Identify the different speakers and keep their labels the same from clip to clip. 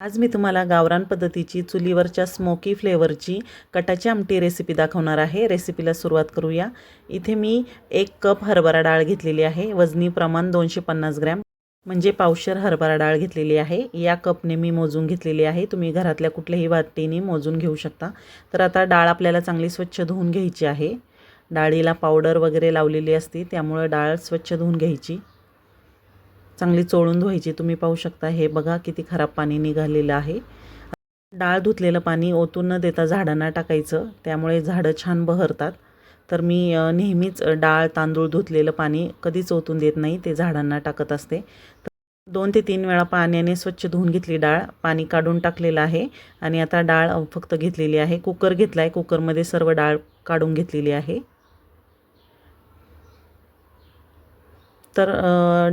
Speaker 1: आज मी तुम्हाला गावरान पद्धतीची चुलीवरच्या स्मोकी फ्लेवरची कटाची आमटी रेसिपी दाखवणार आहे. रेसिपीला सुरुवात करूया. इथे मी एक कप हरभरा डाळ घेतलेली आहे. वजनी प्रमाण दोनशे पन्नास ग्रॅम. म्हणजे पावशर हरभरा डाळ घेतलेली आहे. या कपने मी मोजून घेतलेली आहे. तुम्ही घरातल्या कुठल्याही वाटीने मोजून घेऊ शकता. तर आता डाळ आपल्याला चांगली स्वच्छ धुवून घ्यायची आहे. डाळीला पावडर वगैरे लावलेली असते त्यामुळं डाळ स्वच्छ धुवून घ्यायची. चांगली चोळून धुवायची. तुम्ही पाहू शकता हे बघा किती खराब पाणी निघालेलं आहे. डाळ धुतलेलं पाणी ओतून न देता झाडांना टाकायचं. त्यामुळे झाडं छान बहरतात. तर मी नेहमीच डाळ तांदूळ धुतलेलं पाणी कधीच ओतून देत नाही. ते झाडांना टाकत असते. तर दोन ते तीन वेळा पाण्याने स्वच्छ धुवून घेतली डाळ. पाणी काढून टाकलेलं आहे. आणि आता डाळ फक्त घेतलेली आहे. कुकर घेतला आहे कुकरमध्ये सर्व डाळ काढून घेतलेली आहे. तर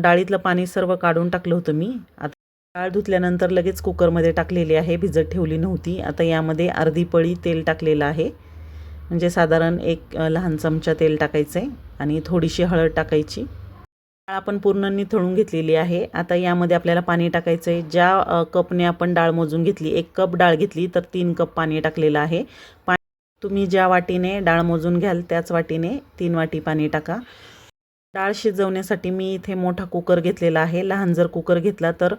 Speaker 1: डाळीतलं पाणी सर्व काढून टाकलं होतं मी. आता डाळ धुतल्यानंतर लगेच कुकरमध्ये टाकलेली आहे भिजत ठेवली नव्हती. आता यामध्ये अर्धी पळी तेल टाकलेलं आहे. म्हणजे साधारण एक लहान चमचा तेल टाकायचं आहे आणि थोडीशी हळद टाकायची. डाळ आपण पूर्ण निथळून घेतलेली आहे. आता यामध्ये आपल्याला पाणी टाकायचं आहे. ज्या कपने आपण डाळ मोजून घेतली एक कप डाळ घेतली तर तीन कप पाणी टाकलेलं आहे. पाणी तुम्ही ज्या वाटीने डाळ मोजून घ्याल त्याच वाटीने तीन वाटी पाणी टाका. डाळ शिजवण्यासाठी मी इथे मोठा कुकर घेतलेला आहे. लहान जर कुकर घेतला तर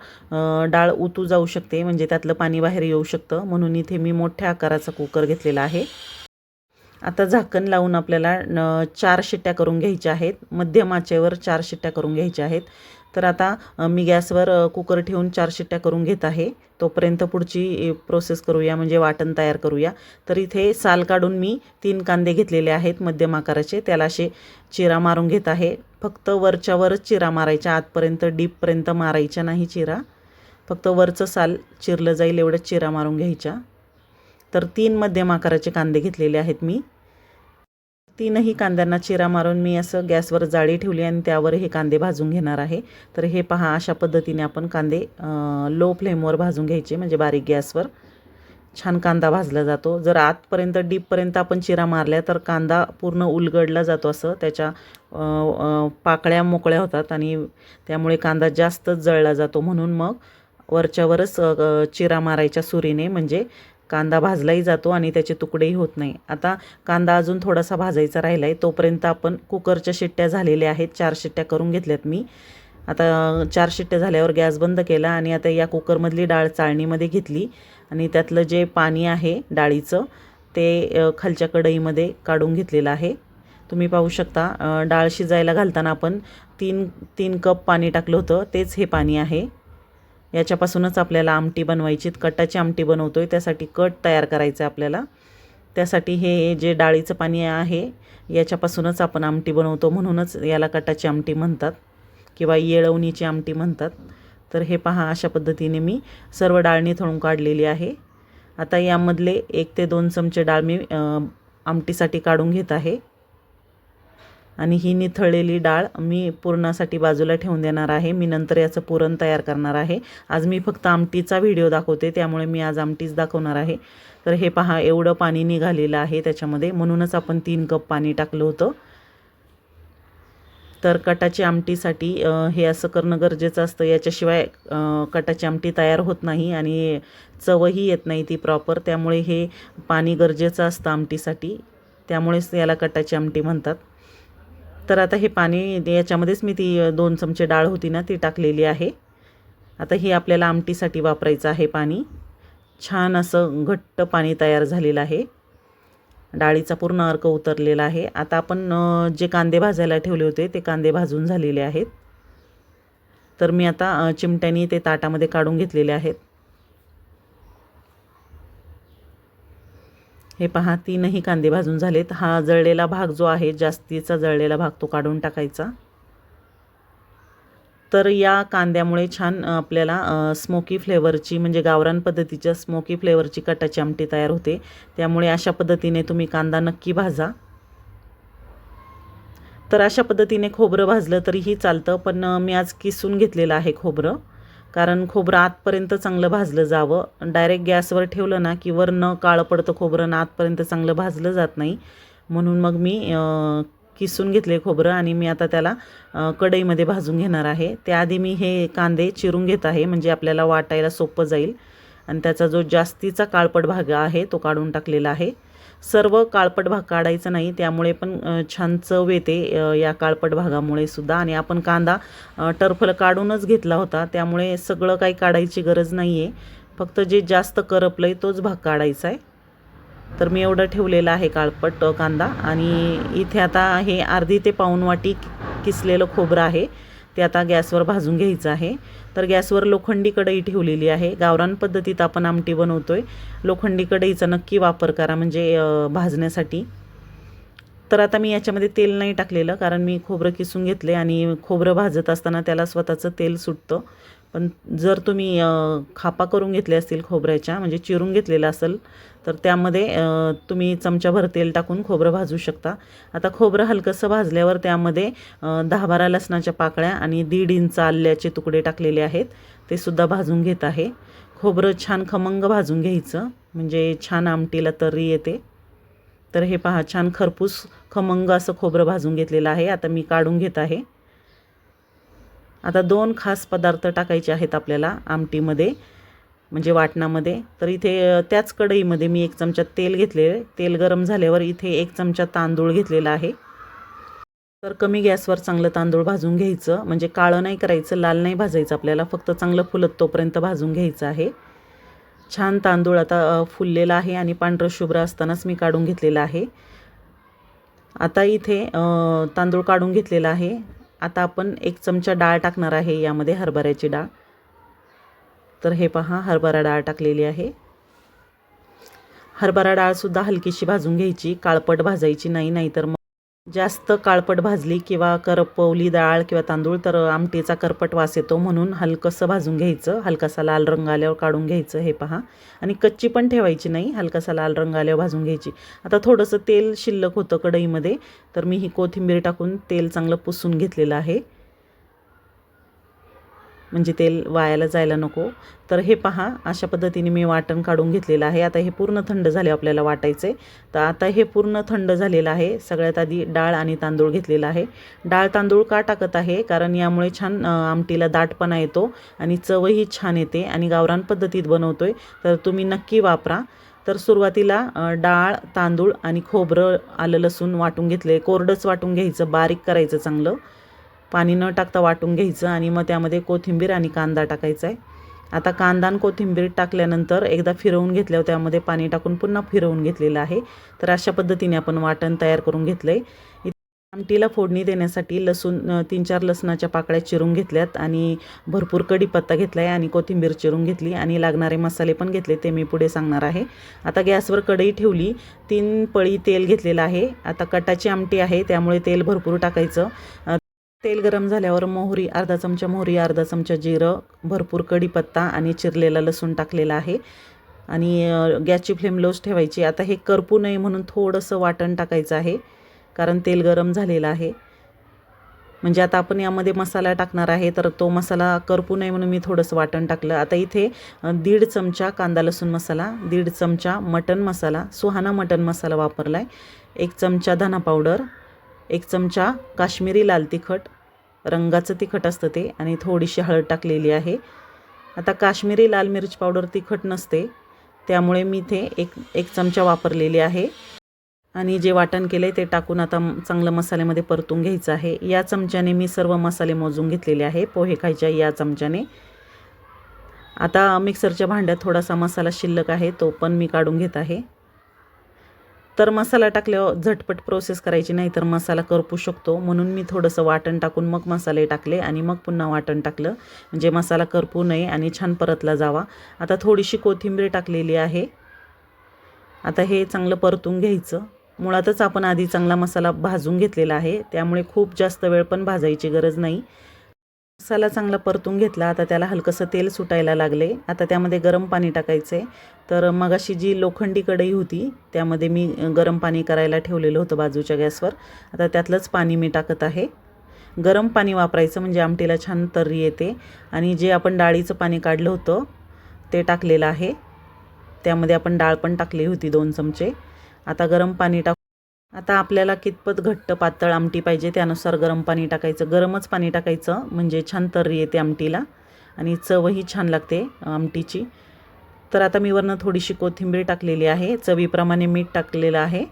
Speaker 1: डाळ उतू जाऊ शकते म्हणजे त्यातलं पाणी बाहेर येऊ शकतं. म्हणून इथे मी मोठ्या आकाराचा कुकर घेतलेला आहे. आता झाकण लावून आपल्याला चार शिट्ट्या करून घ्यायच्या आहेत. मध्यम आचेवर चार शिट्ट्या करून घ्यायच्या आहेत. तर आता मी गॅसवर कुकर ठेवून चार शिट्ट्या करून घेत आहे. तोपर्यंत पुढची प्रोसेस करूया म्हणजे वाटण तयार करूया. तर इथे साल काढून मी तीन कांदे घेतलेले आहेत मध्यम आकाराचे. त्याला असे चिरा मारून घेत आहे. फक्त वरच्यावरच चिरा मारायच्या आतपर्यंत डीपपर्यंत मारायच्या नाही चिरा. फक्त वरचं साल चिरलं जाईल एवढंच चिरा मारून घ्यायच्या. तर तीन मध्यम आकाराचे कांदे घेतलेले आहेत मी. तीनही कांद्यांना चिरा मारून मी असं गॅसवर जाळी ठेवली आणि त्यावर हे कांदे भाजून घेणार आहे. तर हे पहा अशा पद्धतीने आपण कांदे लो फ्लेमवर भाजून घ्यायचे म्हणजे बारीक गॅसवर. छान कांदा भाजला जातो. जर आतपर्यंत डीपपर्यंत आपण चिरा मारल्या तर कांदा पूर्ण उलगडला जातो असं. त्याच्या पाकळ्या मोकळ्या होतात आणि त्यामुळे कांदा जास्तच जळला जातो म्हणून मग वरच्यावरच चिरा मारायच्या सुरीने म्हणजे कांदा भाजलाही जातो आणि त्याचे तुकडेही होत नाही. आता कांदा अजून थोडासा भाजायचा राहिला आहे तोपर्यंत आपण कुकरच्या शिट्ट्या झालेल्या आहेत. चार शिट्ट्या करून घेतल्यात मी. आता चार शिट्ट्या झाल्यावर गॅस बंद केला आणि आता या कुकरमधली डाळ चाळणीमध्ये घेतली आणि त्यातलं जे पाणी आहे डाळीचं ते खालच्या कढईमध्ये काढून घेतलेलं आहे. तुम्ही पाहू शकता डाळ शिजायला घालताना आपण तीन तीन कप पाणी टाकलं होतं तेच हे पाणी आहे. याच्यापासूनच आपल्याला आमटी बनवायची कटाची आमटी बनवतो आहे त्यासाठी कट तयार करायचं आहे आपल्याला. त्यासाठी हे जे डाळीचं पाणी आहे याच्यापासूनच आपण आमटी बनवतो. म्हणूनच याला कटाची आमटी म्हणतात किंवा येळवणीची आमटी म्हणतात. तर हे पहा अशा पद्धतीने मी सर्व डाळ निथळून काढलेली आहे. आता यामधले एक ते दोन चमचे डाळ मी आमटीसाठी काढून घेत आहे. आणि ही निथळलेली डाळ मी पुरणासाठी बाजूला ठेवून देणार आहे. मी नंतर याचं पुरण तयार करणार आहे. आज मी फक्त आमटीचा व्हिडिओ दाखवते त्यामुळे मी आज आमटीच दाखवणार आहे. तर हे पहा एवढं पाणी निघालेलं आहे त्याच्यामध्ये. म्हणूनच आपण तीन कप पाणी टाकलं होतं. तर कटाची आमटीसाठी हे असं करणं गरजेचं असतं. याच्याशिवाय कटाची आमटी तयार होत नाही आणि चवही येत नाही ती प्रॉपर. त्यामुळे हे पाणी गरजेचं असतं आमटीसाठी. त्यामुळेच याला कटाची आमटी म्हणतात. तर आता हे पाणी याच्यामध्येच मी ती दोन चमचे डाळ होती ना ती टाकलेली आहे. आता ही आपल्याला आमटीसाठी वापरायचं आहे पाणी. छान असं घट्ट पाणी तयार झालेलं आहे. डाळीचा पूर्ण अर्क उतरलेला आहे. आता आपण जे कांदे भाजायला ठेवले होते ते कांदे भाजून झालेले आहेत. तर मी आता चिमट्यानी ते ताटामध्ये काढून घेतलेले आहेत. हे पहा तीनही कांदे भाजून झालेत. हा जळलेला भाग जो आहे जास्तीचा जळलेला भाग तो काढून टाकायचा. तर या कांद्यामुळे छान आपल्याला स्मोकी फ्लेवरची म्हणजे गावरान पद्धतीच्या स्मोकी फ्लेवरची कटाची आमटी तयार होते. त्यामुळे अशा पद्धतीने तुम्ही कांदा नक्की भाजा. तर अशा पद्धतीने खोबरं भाजलं तरीही चालतं पण मी आज किसून घेतलेलं आहे खोबरं. कारण खोबरं आतपर्यंत चांगलं भाजलं जावं. डायरेक्ट गॅसवर ठेवलं ना की वरनं काळं पडतं खोबरं ना आतपर्यंत चांगलं भाजलं जात नाही. म्हणून मग मी किसून घेतले खोबरं आणि मी आता त्याला कढईमध्ये भाजून घेणार आहे. त्याआधी मी हे कांदे चिरून घेत आहे म्हणजे आपल्याला वाटायला सोपं जाईल. आणि त्याचा जो जास्तीचा काळपट भाग आहे तो काढून टाकलेला आहे. सर्व काळपट भाग काढायचा नाही त्यामुळे पण छान चव येते या काळपट भागामुळे सुद्धा. आणि आपण कांदा टर्फल काढूनच घेतला होता त्यामुळे सगळं काही काढायची गरज नाही आहे फक्त जे जास्त करपलं आहे तोच भाग काढायचा आहे. तर मी एवढं ठेवलेलं आहे काळपट कांदा. आणि इथे आता हे अर्धी ते पाऊण वाटी किसलेलं खोबरं आहे. ते आता गॅसवर भाजून घ्यायचं आहे. तर गॅसवर लोखंडी कढई ठेवलेली आहे. गावरान पद्धतीत आपण आमटी बनवतो आहे लोखंडी कढईचा नक्की वापर करा. म्हणजे भाजण्यासाठी. तर आता मी याच्यामध्ये तेल नाही टाकलेलं कारण मी खोबरं किसून घेतले आणि खोबरं भाजत असताना त्याला स्वतःचं तेल सुटतं. पण जर तुम्ही खापा करून घेतले असतील खोबऱ्याच्या म्हणजे चिरून घेतलेलं असेल तर त्यामध्ये तुम्ही चमच्याभर तेल टाकून खोबरं भाजू शकता. आता खोबरं हलकंसं भाजल्यावर त्यामध्ये दहा बारा लसणाच्या पाकळ्या आणि दीड इंच आल्याचे तुकडे टाकलेले आहेत. ते सुद्धा भाजून घेत आहे. खोबरं छान खमंग भाजून घ्यायचं म्हणजे छान आमटीला तर्री येते. तर हे पहा छान खरपूस खमंग असं खोबरं भाजून घेतलेलं आहे. आता मी काढून घेत आहे. आता दोन खास पदार्थ टाकायचे आहेत आपल्याला आमटीमध्ये म्हणजे वाटणामध्ये. तर इथे त्याच कढईमध्ये मी एक चमचा तेल घेतले. तेल गरम झाल्यावर इथे एक चमचा तांदूळ घेतलेला आहे. तर कमी गॅसवर चांगलं तांदूळ भाजून घ्यायचं. म्हणजे काळं नाही करायचं लाल नाही भाजायचं आपल्याला. फक्त चांगलं फुलत तोपर्यंत भाजून घ्यायचं आहे. छान तांदूळ आता फुललेला आहे आणि पांढरं शुभ्र असतानाच मी काढून घेतलेला आहे. आता इथे तांदूळ काढून घेतलेला आहे. आता आपण एक चमचा डाळ टाकणार आहे यामध्ये हरभऱ्याची डाळ. तर हे पहा हरभरा डाळ टाकलेली आहे. हरभरा डाळसुद्धा हलकीशी भाजून घ्यायची काळपट भाजायची नाही नाहीतर मग जास्त काळपट भाजली किंवा करपवली डाळ किंवा तांदूळ तर आमटीचा करपट वास येतो म्हणून हलकंसं भाजून घ्यायचं. हलकासा लाल रंग आल्यावर काढून घ्यायचं हे पहा. आणि कच्ची पण ठेवायची नाही हलकासा लाल रंग आल्यावर भाजून घ्यायची. आता थोडंसं तेल शिल्लक होतं कढईमध्ये तर मी ही कोथिंबीर टाकून तेल चांगलं पुसून घेतलेलं आहे. म्हणजे तेल वायाला जायला नको. तर हे पहा अशा पद्धतीने मी वाटण काढून घेतलेलं आहे. आता हे पूर्ण थंड झाले आपल्याला वाटायचे. तर आता हे पूर्ण थंड झालेलं आहे. सगळ्यात आधी डाळ आणि तांदूळ घेतलेला आहे. डाळ तांदूळ का टाकत आहे? कारण यामुळे छान आमटीला दाटपणा येतो आणि चवही छान येते आणि गावरान पद्धतीत बनवतोय. तर तुम्ही नक्की वापरा. तर सुरुवातीला डाळ तांदूळ आणि खोबरं आलं लसूण वाटून घेतले कोरडंच वाटून घ्यायचं बारीक करायचं चांगलं. पाणी न टाकता वाटून घ्यायचं आणि मग त्यामध्ये कोथिंबीर आणि कांदा टाकायचा आहे. आता कांदा आणि कोथिंबीर टाकल्यानंतर एकदा फिरवून घेतल्यावर त्यामध्ये पाणी टाकून पुन्हा फिरवून घेतलेलं आहे. तर अशा पद्धतीने आपण वाटण तयार करून घेतलं आहे आमटीला फोडणी देण्यासाठी लसूण तीन चार लसणाच्या पाकळ्या चिरून घेतल्यात आणि भरपूर कढीपत्ता घेतला आहे आणि कोथिंबीर चिरून घेतली आणि लागणारे मसाले पण घेतले ते मी पुढे सांगणार आहे. आता गॅसवर कढई ठेवली तीन पळी तेल घेतलेलं आहे. आता कटाची आमटी आहे त्यामुळे तेल भरपूर टाकायचं. तेल गरम झाल्यावर मोहरी अर्धा चमचा मोहरी अर्धा चमचा जिरं भरपूर कढीपत्ता आणि चिरलेला लसूण टाकलेला आहे. आणि गॅसची फ्लेम लोच ठेवायची. आता हे करपू नये म्हणून थोडंसं वाटण टाकायचं आहे कारण तेल गरम झालेलं आहे. म्हणजे आता आपण यामध्ये मसाला टाकणार आहे तर तो मसाला करपू नये म्हणून मी थोडंसं वाटण टाकलं. आता इथे दीड चमचा कांदा लसूण मसाला दीड चमचा मटन मसाला सुहाना मटन मसाला वापरला आहे एक चमचा धना पावडर एक चमचा काश्मीरी लाल तिखट रंगाचं तिखट असतं ते आणि थोडीशी हळद टाकलेली आहे. आता काश्मीरी लाल मिरच पावडर तिखट नसते. त्यामुळे मी ते एक एक चमचा वापरलेली आहे. आणि जे वाटण केलं आहे ते टाकून आता चांगलं मसाल्यामध्ये परतून घ्यायचं आहे. या चमच्याने मी सर्व मसाले मोजून घेतलेले आहे. पोहे खायच्या या चमच्याने. आता मिक्सरच्या भांड्यात थोडासा मसाला शिल्लक आहे तो पण मी काढून घेत आहे. तर मसाला टाकल्यावर झटपट प्रोसेस करायची नाही तर मसाला करपू शकतो. म्हणून मी थोडंसं वाटण टाकून मग मसाले टाकले आणि मग पुन्हा वाटण टाकलं. म्हणजे मसाला करपू नये आणि छान परतला जावा. आता थोडीशी कोथिंबीर टाकलेली आहे. आता हे चांगलं परतून घ्यायचं. मुळातच आपण आधी चांगला मसाला भाजून घेतलेला आहे. त्यामुळे खूप जास्त वेळ पण भाजायची गरज नाही. मसाला चांगला परतून घेतला. आता त्याला हलकंसं तेल सुटायला लागले. आता त्यामध्ये गरम पाणी टाकायचं आहे तर मगाशी जी लोखंडी कढई होती त्यामध्ये मी गरम पाणी करायला ठेवलेलं होतं बाजूच्या गॅसवर. आता त्यातलंच पाणी मी टाकत आहे. गरम पाणी वापरायचं म्हणजे आमटीला छान तर्री येते. आणि जे आपण डाळीचं पाणी काढलं होतं ते टाकलेलं आहे. त्यामध्ये आपण डाळ पण टाकली होती दोन चमचे. आता गरम पाणी टाक आता आपल्याला कितपत घट्ट पातळ आमटी पाहिजे त्यानुसार गरम पाणी टाकायचं गरमच पाणी टाकायचं म्हणजे छान तर्री येते आमटीला आणि चवही छान लागते आमटीची. तर आता मी वरनं थोडीशी कोथिंबीर टाकलेली आहे चवीप्रमाणे मीठ टाकलेलं आहे.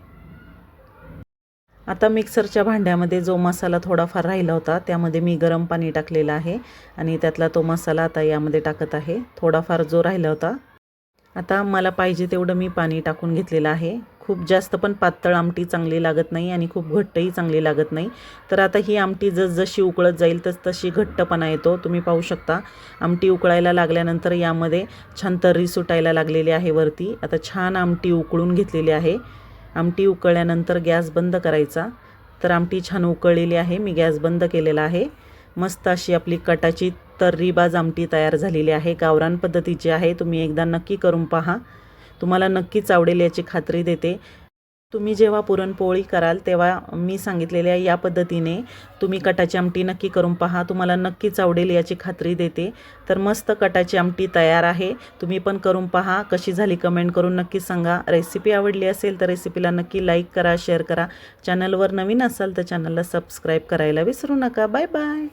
Speaker 1: आता मिक्सरच्या भांड्यामध्ये जो मसाला थोडाफार राहिला होता त्यामध्ये मी गरम पाणी टाकलेलं आहे आणि त्यातला तो मसाला आता यामध्ये टाकत आहे. थोडाफार जो राहिला होता आता मला पाहिजे तेवढं मी पाणी टाकून घेतलेलं आहे. खूप जास्त पण पातळ आमटी चांगली लागत नाही आणि खूप घट्टही चांगली लागत नाही. तर आता ही आमटी जसजशी उकळत जाईल तस तशी घट्टपणा येतो. तुम्ही पाहू शकता आमटी उकळायला लागल्यानंतर यामध्ये छान तर्री सुटायला लागलेली आहे वरती. आता छान आमटी उकळून घेतलेली आहे. आमटी उकळल्यानंतर गॅस बंद करायचा. तर आमटी छान उकळलेली आहे. मी गॅस बंद केलेला आहे. मस्त अशी आपली कटाची तर्रीबाज आमटी तयार झालेली आहे. गावरान पद्धतीची आहे. तुम्ही एकदा नक्की करून पहा. तुम्हाला नक्कीच आवडेल याची खात्री देते. तुम्ही जेव्हा पुरणपोळी कराल तेव्हा मी सांगितलेल्या या पद्धतीने तुम्ही कटाची आमटी नक्की करून पहा. तुम्हाला नक्कीच आवडेल याची खात्री देते. तर मस्त कटाची आमटी तयार आहे. तुम्ही पण करून पहा. कशी झाली कमेंट करून नक्की सांगा. रेसिपी आवडली असेल तर रेसिपीला नक्की लाईक करा शेअर करा. चॅनलवर नवीन असाल तर चॅनलला सबस्क्राईब करायला विसरू नका. Bye bye.